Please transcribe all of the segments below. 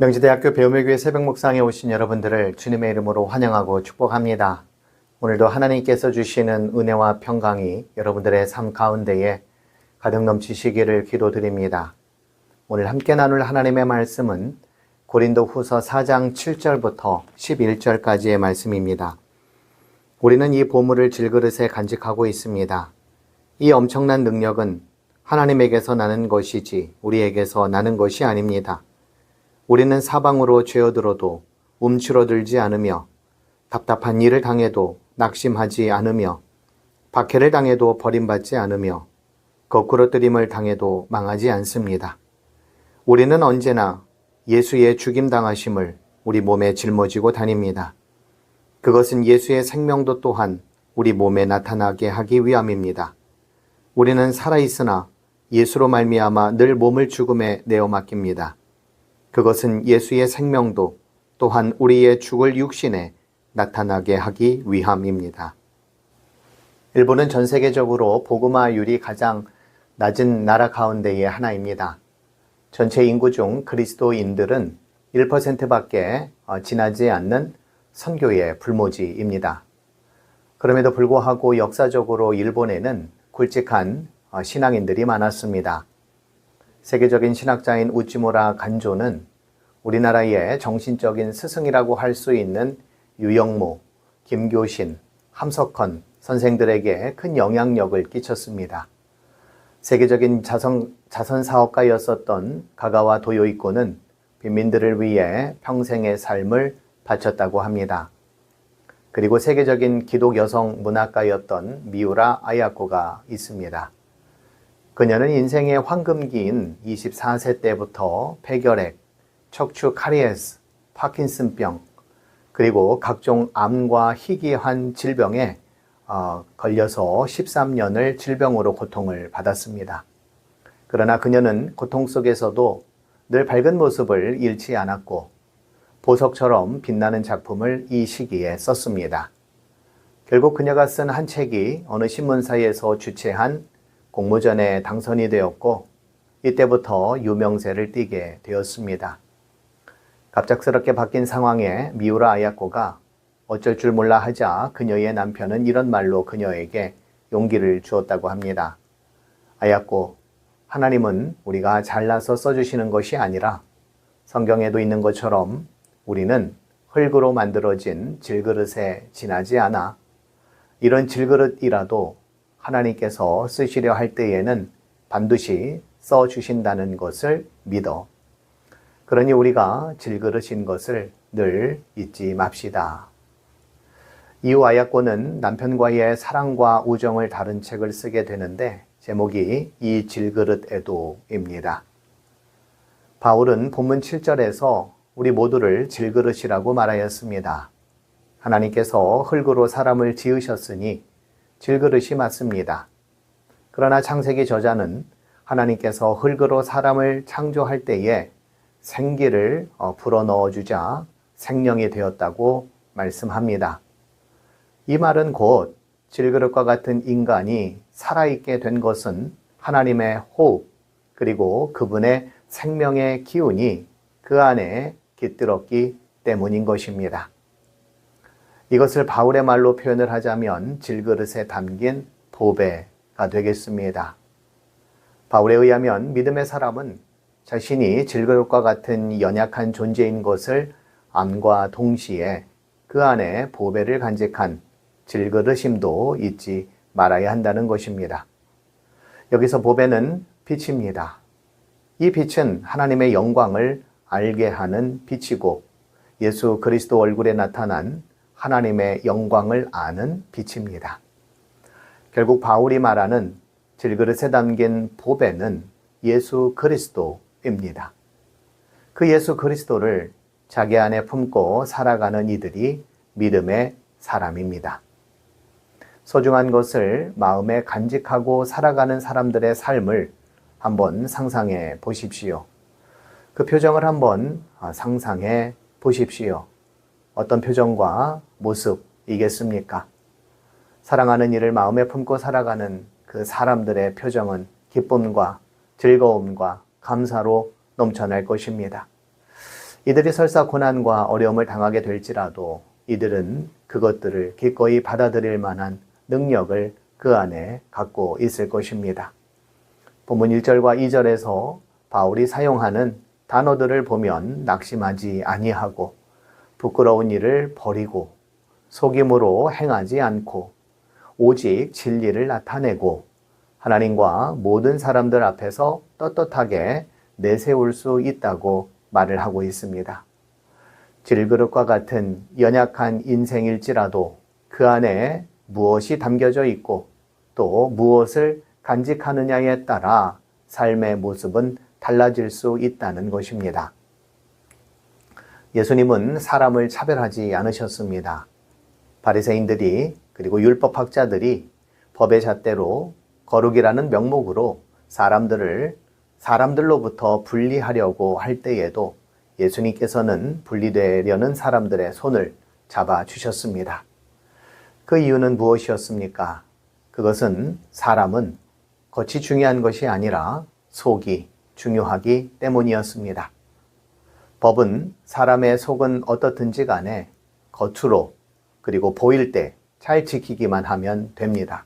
명지대학교 배움의 새벽 묵상에 오신 여러분들을 주님의 이름으로 환영하고 축복합니다. 오늘도 하나님께서 주시는 은혜와 평강이 여러분들의 삶 가운데에 가득 넘치시기를 기도드립니다. 오늘 함께 나눌 하나님의 말씀은 고린도 후서 4장 7절부터 11절까지의 말씀입니다. 우리는 이 보물을 질그릇에 간직하고 있습니다. 이 엄청난 능력은 하나님에게서 나는 것이지 우리에게서 나는 것이 아닙니다. 우리는 사방으로 죄어들어도 움츠러들지 않으며 답답한 일을 당해도 낙심하지 않으며 박해를 당해도 버림받지 않으며 거꾸로뜨림을 당해도 망하지 않습니다. 우리는 언제나 예수의 죽임 당하심을 우리 몸에 짊어지고 다닙니다. 그것은 예수의 생명도 또한 우리 몸에 나타나게 하기 위함입니다. 우리는 살아있으나 예수로 말미암아 늘 몸을 죽음에 내어 맡깁니다. 그것은 예수의 생명도 또한 우리의 죽을 육신에 나타나게 하기 위함입니다. 일본은 전 세계적으로 복음화율이 가장 낮은 나라 가운데의 하나입니다. 전체 인구 중 그리스도인들은 1%밖에 어, 지나지 않는 선교의 불모지입니다. 그럼에도 불구하고 역사적으로 일본에는 굵직한 어, 신앙인들이 많았습니다. 세계적인 신학자인 우찌무라 간조는 우리나라의 정신적인 스승이라고 할 수 있는 유영무, 김교신, 함석헌 선생들에게 큰 영향력을 끼쳤습니다. 세계적인 자선, 자선 사업가였었던 가가와 도요이코는 빈민들을 위해 평생의 삶을 바쳤다고 합니다. 그리고 세계적인 기독 여성 문학가였던 미우라 아야코가 있습니다. 그녀는 인생의 황금기인 24세 때부터 폐결핵, 척추 카리에스, 파킨슨병, 그리고 각종 암과 희귀한 질병에 어, 걸려서 13년을 질병으로 고통을 받았습니다. 그러나 그녀는 고통 속에서도 늘 밝은 모습을 잃지 않았고 보석처럼 빛나는 작품을 이 시기에 썼습니다. 결국 그녀가 쓴 한 책이 어느 신문사에서 주최한 공모전에 당선이 되었고 이때부터 유명세를 띠게 되었습니다. 갑작스럽게 바뀐 상황에 미우라 아야코가 어쩔 줄 몰라 하자 그녀의 남편은 이런 말로 그녀에게 용기를 주었다고 합니다. 아야코, 하나님은 우리가 잘나서 써주시는 것이 아니라 성경에도 있는 것처럼 우리는 흙으로 만들어진 질그릇에 지나지 않아 이런 질그릇이라도 하나님께서 쓰시려 할 때에는 반드시 써 주신다는 것을 믿어. 그러니 우리가 질그릇인 것을 늘 잊지 맙시다. 이후 아야코는 남편과의 사랑과 우정을 다룬 책을 쓰게 되는데 제목이 이 질그릇에도입니다. 바울은 본문 7절에서 우리 모두를 질그릇이라고 말하였습니다. 하나님께서 흙으로 사람을 지으셨으니 질그릇이 맞습니다. 그러나 창세기 저자는 하나님께서 흙으로 사람을 창조할 때에 생기를 어, 불어넣어 주자 생명이 되었다고 말씀합니다. 이 말은 곧 질그릇과 같은 인간이 살아있게 된 것은 하나님의 호흡 그리고 그분의 생명의 기운이 그 안에 깃들었기 때문인 것입니다. 이것을 바울의 말로 표현을 하자면 질그릇에 담긴 보배가 되겠습니다. 바울에 의하면 믿음의 사람은 자신이 질그릇과 같은 연약한 존재인 것을 암과 동시에 그 안에 보배를 간직한 질그릇임도 잊지 말아야 한다는 것입니다. 여기서 보배는 빛입니다. 이 빛은 하나님의 영광을 알게 하는 빛이고 예수 그리스도 얼굴에 나타난 하나님의 영광을 아는 빛입니다. 결국 바울이 말하는 질그릇에 담긴 보배는 예수 그리스도입니다. 그 예수 그리스도를 자기 안에 품고 살아가는 이들이 믿음의 사람입니다. 소중한 것을 마음에 간직하고 살아가는 사람들의 삶을 한번 상상해 보십시오. 그 표정을 한번 상상해 보십시오. 어떤 표정과 모습이겠습니까? 사랑하는 이를 마음에 품고 살아가는 그 사람들의 표정은 기쁨과 즐거움과 감사로 넘쳐날 것입니다. 이들이 설사 고난과 어려움을 당하게 될지라도 이들은 그것들을 기꺼이 받아들일 만한 능력을 그 안에 갖고 있을 것입니다. 본문 1절과 2절에서 바울이 사용하는 단어들을 보면 낙심하지 아니하고 부끄러운 일을 버리고 속임으로 행하지 않고 오직 진리를 나타내고 하나님과 모든 사람들 앞에서 떳떳하게 내세울 수 있다고 말을 하고 있습니다. 질그릇과 같은 연약한 인생일지라도 그 안에 무엇이 담겨져 있고 또 무엇을 간직하느냐에 따라 삶의 모습은 달라질 수 있다는 것입니다. 예수님은 사람을 차별하지 않으셨습니다. 바리새인들이 그리고 율법 학자들이 법의 잣대로 거룩이라는 명목으로 사람들을 사람들로부터 분리하려고 할 때에도 예수님께서는 분리되려는 사람들의 손을 잡아 주셨습니다. 그 이유는 무엇이었습니까? 그것은 사람은 겉이 중요한 것이 아니라 속이 중요하기 때문이었습니다. 법은 사람의 속은 어떻든지 간에 겉으로 그리고 보일 때 잘 지키기만 하면 됩니다.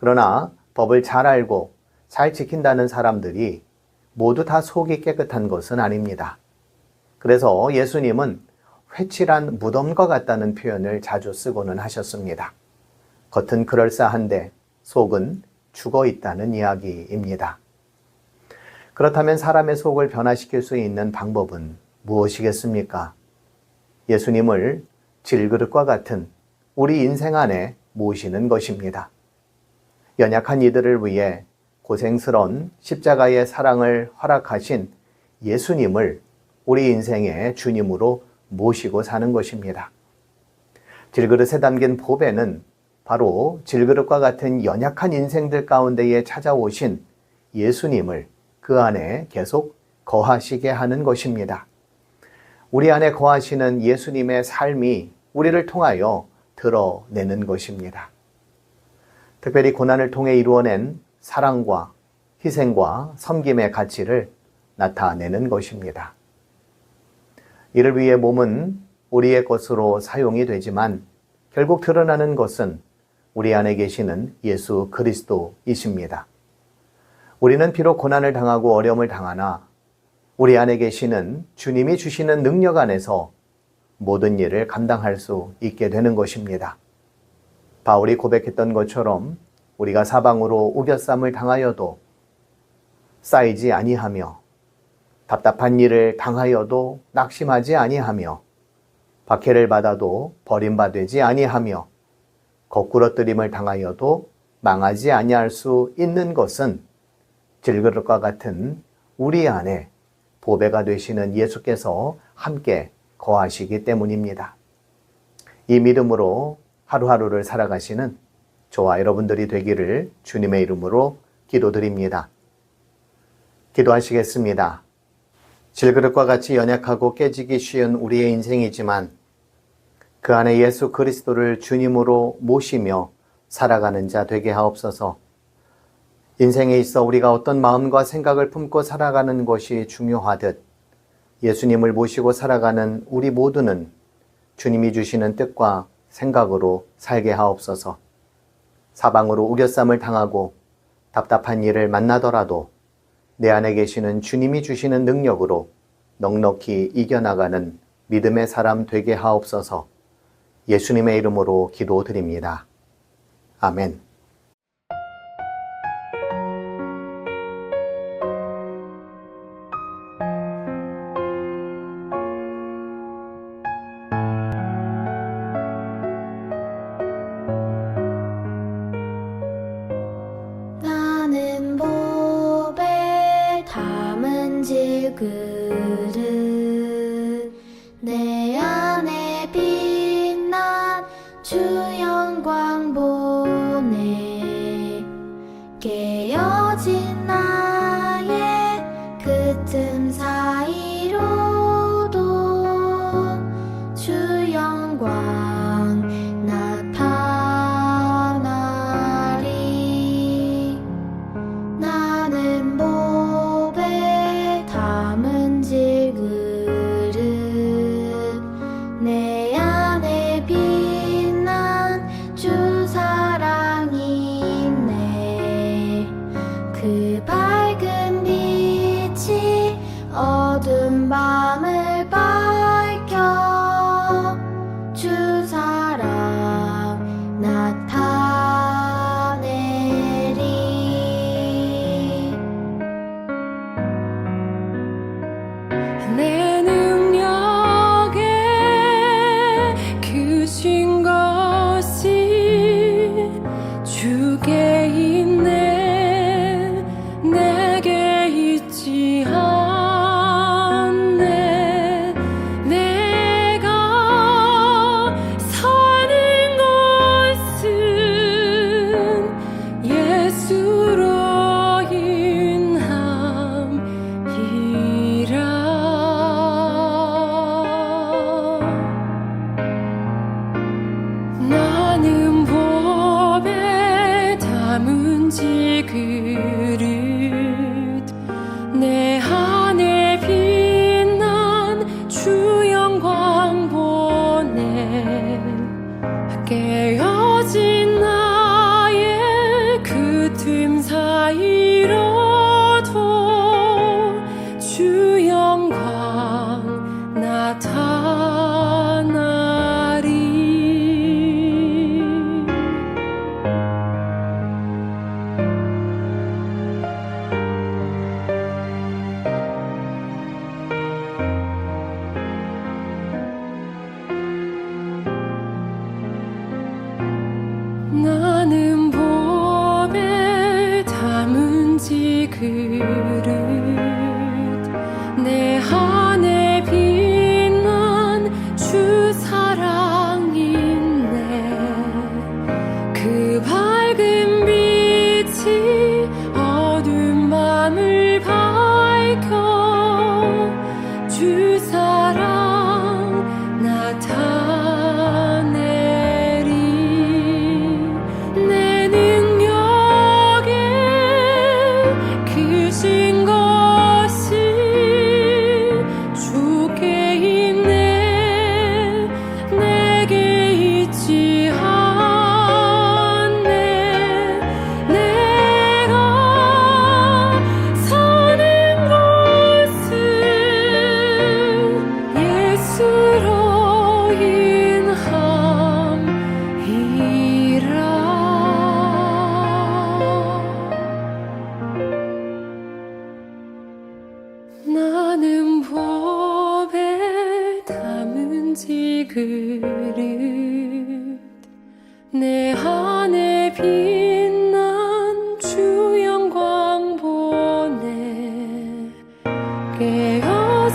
그러나 법을 잘 알고 잘 지킨다는 사람들이 모두 다 속이 깨끗한 것은 아닙니다. 그래서 예수님은 회칠한 무덤과 같다는 표현을 자주 쓰고는 하셨습니다. 겉은 그럴싸한데 속은 죽어 있다는 이야기입니다. 그렇다면 사람의 속을 변화시킬 수 있는 방법은 무엇이겠습니까? 예수님을 질그릇과 같은 우리 인생 안에 모시는 것입니다. 연약한 이들을 위해 고생스러운 십자가의 사랑을 허락하신 예수님을 우리 인생의 주님으로 모시고 사는 것입니다. 질그릇에 담긴 보배는 바로 질그릇과 같은 연약한 인생들 가운데에 찾아오신 예수님을 그 안에 계속 거하시게 하는 것입니다. 우리 안에 거하시는 예수님의 삶이 우리를 통하여 드러내는 것입니다. 특별히 고난을 통해 이루어낸 사랑과 희생과 섬김의 가치를 나타내는 것입니다. 이를 위해 몸은 우리의 것으로 사용이 되지만 결국 드러나는 것은 우리 안에 계시는 예수 그리스도이십니다. 우리는 비록 고난을 당하고 어려움을 당하나 우리 안에 계시는 주님이 주시는 능력 안에서 모든 일을 감당할 수 있게 되는 것입니다. 바울이 고백했던 것처럼 우리가 사방으로 우겨쌈을 당하여도 쌓이지 아니하며 답답한 일을 당하여도 낙심하지 아니하며 박해를 받아도 버림받지 아니하며 거꾸러뜨림을 당하여도 망하지 아니할 수 있는 것은 질그릇과 같은 우리 안에 보배가 되시는 예수께서 함께 거하시기 때문입니다. 이 믿음으로 하루하루를 살아가시는 저와 여러분들이 되기를 주님의 이름으로 기도드립니다. 기도하시겠습니다. 질그릇과 같이 연약하고 깨지기 쉬운 우리의 인생이지만 그 안에 예수 그리스도를 주님으로 모시며 살아가는 자 되게 하옵소서. 인생에 있어 우리가 어떤 마음과 생각을 품고 살아가는 것이 중요하듯 예수님을 모시고 살아가는 우리 모두는 주님이 주시는 뜻과 생각으로 살게 하옵소서. 사방으로 우겨쌈을 당하고 답답한 일을 만나더라도 내 안에 계시는 주님이 주시는 능력으로 넉넉히 이겨나가는 믿음의 사람 되게 하옵소서 예수님의 이름으로 기도드립니다. 아멘.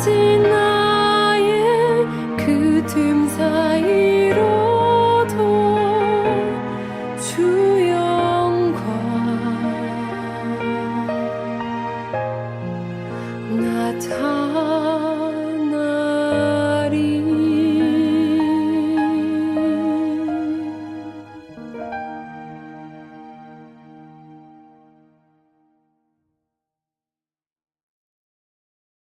in the